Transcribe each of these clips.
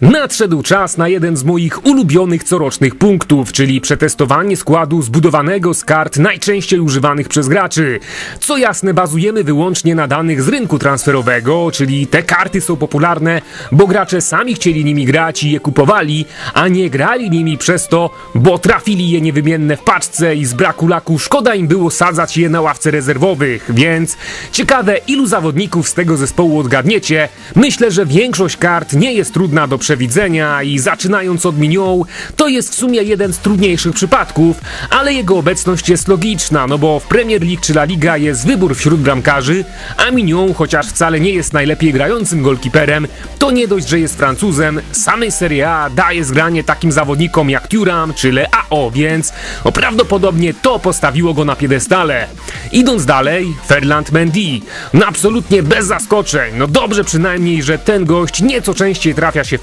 Nadszedł czas na jeden z moich ulubionych corocznych punktów, czyli przetestowanie składu zbudowanego z kart najczęściej używanych przez graczy. Co jasne, bazujemy wyłącznie na danych z rynku transferowego, czyli te karty są popularne, bo gracze sami chcieli nimi grać i je kupowali, a nie grali nimi przez to, bo trafili je niewymienne w paczce i z braku laku szkoda im było sadzać je na ławce rezerwowych, więc ciekawe ilu zawodników z tego zespołu odgadniecie. Myślę, że większość kart nie jest trudna do przewidzenia i zaczynając od Minion, to jest w sumie jeden z trudniejszych przypadków, ale jego obecność jest logiczna, no bo w Premier League czy La Liga jest wybór wśród bramkarzy, a Minion, chociaż wcale nie jest najlepiej grającym golkiperem, to nie dość, że jest Francuzem, samej Serie A daje zgranie takim zawodnikom jak Thuram czy Leao, więc no, prawdopodobnie to postawiło go na piedestale. Idąc dalej, Ferland Mendy. No absolutnie bez zaskoczeń. No dobrze przynajmniej, że ten gość nieco częściej trafia się w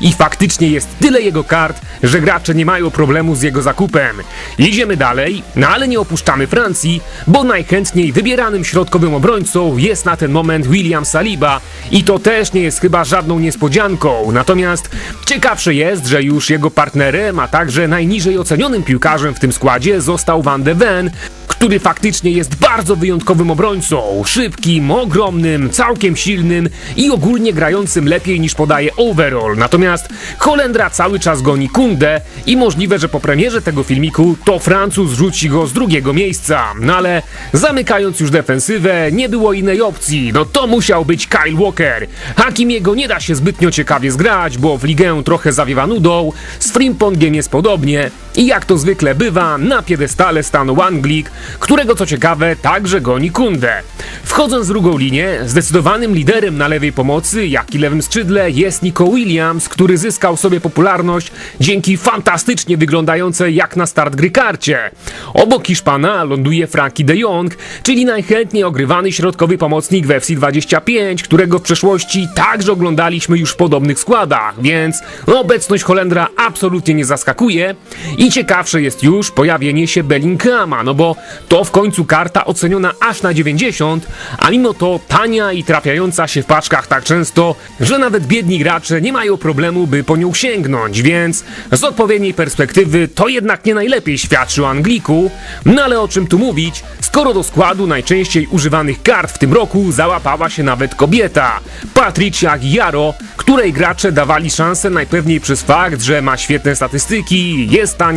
i faktycznie jest tyle jego kart, że gracze nie mają problemu z jego zakupem. Idziemy dalej, no ale nie opuszczamy Francji, bo najchętniej wybieranym środkowym obrońcą jest na ten moment William Saliba i to też nie jest chyba żadną niespodzianką. Natomiast ciekawsze jest, że już jego partnerem, a także najniżej ocenionym piłkarzem w tym składzie został Van de Ven, który faktycznie jest bardzo wyjątkowym obrońcą. Szybkim, ogromnym, całkiem silnym i ogólnie grającym lepiej niż podaje overall. Natomiast Holendra cały czas goni Kundę i możliwe, że po premierze tego filmiku to Francuz rzuci go z drugiego miejsca. No ale zamykając już defensywę, nie było innej opcji. No to musiał być Kyle Walker. Hakimiego nie da się zbytnio ciekawie zgrać, bo w ligę trochę zawiewa nudą. Z Frimpongiem jest podobnie. I jak to zwykle bywa, na piedestale stanął Anglik, którego co ciekawe także goni Kundę. Wchodząc w drugą linię, zdecydowanym liderem na lewej pomocy, jak i lewym skrzydle jest Nico Williams, który zyskał sobie popularność dzięki fantastycznie wyglądającej jak na start gry karcie. Obok Hiszpana ląduje Frankie de Jong, czyli najchętniej ogrywany środkowy pomocnik w FC 25, którego w przeszłości także oglądaliśmy już w podobnych składach, więc obecność Holendra absolutnie nie zaskakuje. I ciekawsze jest już pojawienie się Bellingama, no bo to w końcu karta oceniona aż na 90, a mimo to tania i trafiająca się w paczkach tak często, że nawet biedni gracze nie mają problemu, by po nią sięgnąć, więc z odpowiedniej perspektywy to jednak nie najlepiej świadczy o Angliku, no ale o czym tu mówić, skoro do składu najczęściej używanych kart w tym roku załapała się nawet kobieta, Patricia Aguiaro, której gracze dawali szansę najpewniej przez fakt, że ma świetne statystyki, jest tania,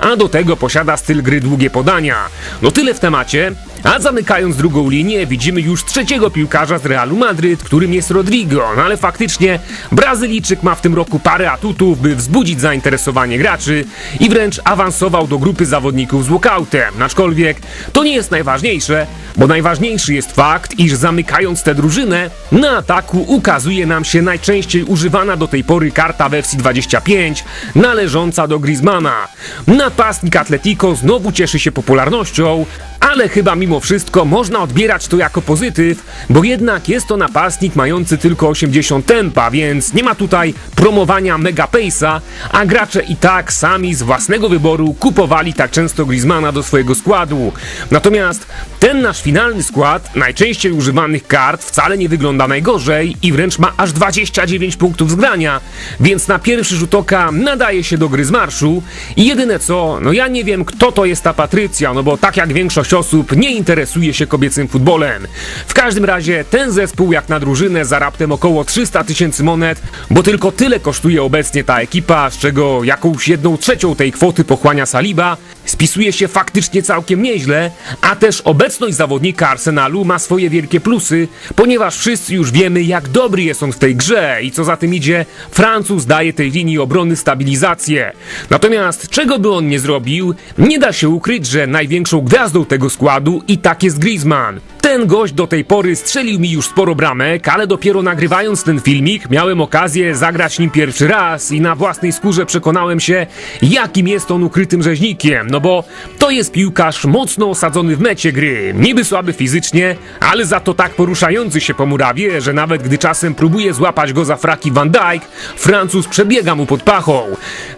a do tego posiada styl gry długie podania. No tyle w temacie. A zamykając drugą linię, widzimy już trzeciego piłkarza z Realu Madryt, którym jest Rodrigo. No ale faktycznie Brazylijczyk ma w tym roku parę atutów, by wzbudzić zainteresowanie graczy i wręcz awansował do grupy zawodników z walkoutem. Aczkolwiek to nie jest najważniejsze, bo najważniejszy jest fakt, iż zamykając tę drużynę, na ataku ukazuje nam się najczęściej używana do tej pory karta w FC 25, należąca do Griezmana. Napastnik Atletico znowu cieszy się popularnością, ale chyba mimo wszystko można odbierać to jako pozytyw, bo jednak jest to napastnik mający tylko 80 tempa, więc nie ma tutaj promowania mega pace'a, a gracze i tak sami z własnego wyboru kupowali tak często Griezmana do swojego składu. Natomiast ten nasz finalny skład najczęściej używanych kart wcale nie wygląda najgorzej i wręcz ma aż 29 punktów zgrania, więc na pierwszy rzut oka nadaje się do gry z marszu i jedyne co, no ja nie wiem kto to jest ta Patrycja, no bo tak jak większość osób nie interesuje się kobiecym futbolem. W każdym razie ten zespół jak na drużynę za raptem około 300 tysięcy monet, bo tylko tyle kosztuje obecnie ta ekipa, z czego jakąś jedną trzecią tej kwoty pochłania Saliba, spisuje się faktycznie całkiem nieźle, a też obecność zawodnika Arsenalu ma swoje wielkie plusy, ponieważ wszyscy już wiemy jak dobry jest on w tej grze i co za tym idzie, Francuz daje tej linii obrony stabilizację. Natomiast czego by on nie zrobił, nie da się ukryć, że największą gwiazdą tego składu i tak jest Griezmann. Ten gość do tej pory strzelił mi już sporo bramek, ale dopiero nagrywając ten filmik miałem okazję zagrać nim pierwszy raz i na własnej skórze przekonałem się, jakim jest on ukrytym rzeźnikiem, no bo to jest piłkarz mocno osadzony w mecie gry, niby słaby fizycznie, ale za to tak poruszający się po murawie, że nawet gdy czasem próbuje złapać go za fraki Van Dijk, Francuz przebiega mu pod pachą.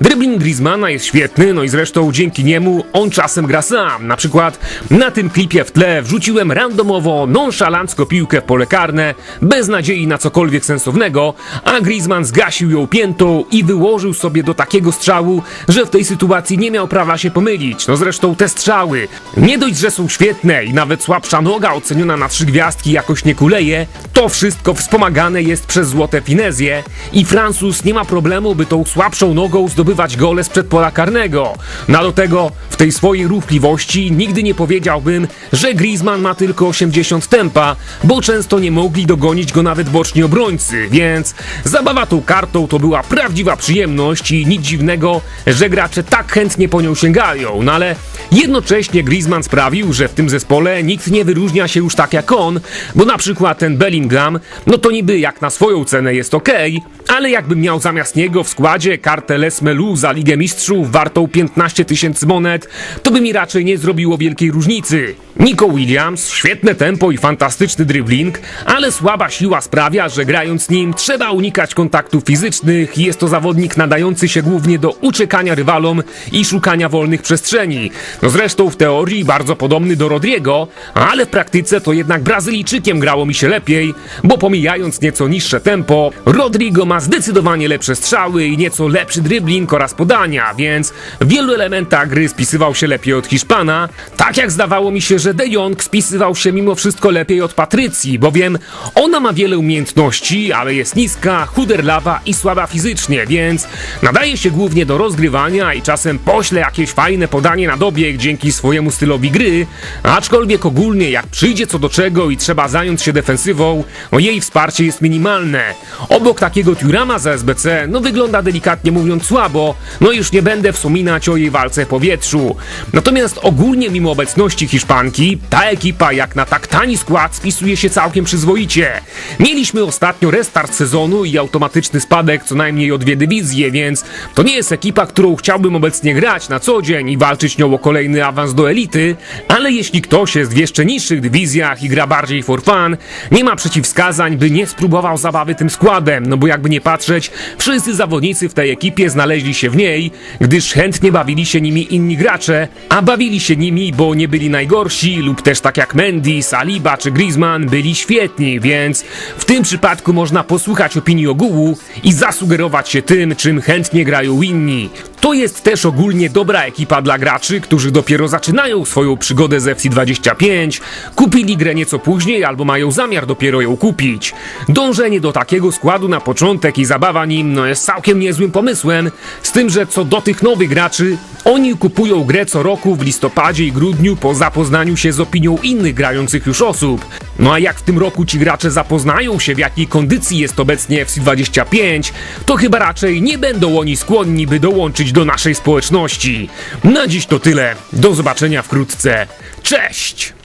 Dribbling Griezmana jest świetny, no i zresztą dzięki niemu on czasem gra sam. Na przykład na tym klipie w tle wrzuciłem randomowy słowo nonszalancko piłkę w pole karne, bez nadziei na cokolwiek sensownego, a Griezmann zgasił ją piętą i wyłożył sobie do takiego strzału, że w tej sytuacji nie miał prawa się pomylić. No zresztą te strzały, nie dość, że są świetne i nawet słabsza noga oceniona na trzy gwiazdki jakoś nie kuleje, to wszystko wspomagane jest przez złote finezje i Francuz nie ma problemu, by tą słabszą nogą zdobywać gole z pola karnego. No a do tego w tej swojej ruchliwości nigdy nie powiedziałbym, że Griezmann ma tylko 80 tempa, bo często nie mogli dogonić go nawet boczni obrońcy, więc zabawa tą kartą to była prawdziwa przyjemność i nic dziwnego, że gracze tak chętnie po nią sięgają, no ale jednocześnie Griezmann sprawił, że w tym zespole nikt nie wyróżnia się już tak jak on, bo na przykład ten Bellingham, no to niby jak na swoją cenę jest ok, ale jakbym miał zamiast niego w składzie kartę Les Melu za Ligę Mistrzów wartą 15 tysięcy monet, to by mi raczej nie zrobiło wielkiej różnicy. Nico Williams, świetne tempo i fantastyczny dribbling, ale słaba siła sprawia, że grając nim trzeba unikać kontaktów fizycznych jest to zawodnik nadający się głównie do uciekania rywalom i szukania wolnych przestrzeni. No zresztą w teorii bardzo podobny do Rodriego, ale w praktyce to jednak Brazylijczykiem grało mi się lepiej, bo pomijając nieco niższe tempo, Rodrigo ma zdecydowanie lepsze strzały i nieco lepszy dribbling oraz podania, więc w wielu elementach gry spisywał się lepiej od Hiszpana, tak jak zdawało mi się, że De Jong spisywał się mimo wszystko lepiej od Patrycji, bowiem ona ma wiele umiejętności, ale jest niska, chuderlawa i słaba fizycznie, więc nadaje się głównie do rozgrywania i czasem pośle jakieś fajne podanie na dobieg dzięki swojemu stylowi gry, aczkolwiek ogólnie jak przyjdzie co do czego i trzeba zająć się defensywą, no jej wsparcie jest minimalne. Obok takiego Turama z SBC, no wygląda delikatnie mówiąc słabo, no już nie będę wspominać o jej walce w powietrzu. Natomiast ogólnie mimo obecności Hiszpanki, ta ekipa jak na tak tani skład spisuje się całkiem przyzwoicie. Mieliśmy ostatnio restart sezonu i automatyczny spadek co najmniej o dwie dywizje, więc to nie jest ekipa, którą chciałbym obecnie grać na co dzień i walczyć nią o kolejny awans do elity, ale jeśli ktoś jest w jeszcze niższych dywizjach i gra bardziej for fun, nie ma przeciwwskazań, by nie spróbował zabawy tym składem, no bo jakby nie patrzeć, wszyscy zawodnicy w tej ekipie znaleźli się w niej, gdyż chętnie bawili się nimi inni gracze, a bawili się nimi, bo nie byli najgorsi lub też tak jak Mendy, Saliba czy Griezmann byli świetni, więc w tym przypadku można posłuchać opinii ogółu i zasugerować się tym, czym chętnie grają inni. To jest też ogólnie dobra ekipa dla graczy, którzy dopiero zaczynają swoją przygodę z FC25, kupili grę nieco później albo mają zamiar dopiero ją kupić. Dążenie do takiego składu na początek i zabawa nim no jest całkiem niezłym pomysłem, z tym, że co do tych nowych graczy, oni kupują grę co roku w listopadzie i grudniu po zapoznaniu się z opinią innych grających już osób. No a jak w tym roku ci gracze zapoznają się w jakiej kondycji jest obecnie FC25, to chyba raczej nie będą oni skłonni, by dołączyć do naszej społeczności. Na dziś to tyle. Do zobaczenia wkrótce. Cześć!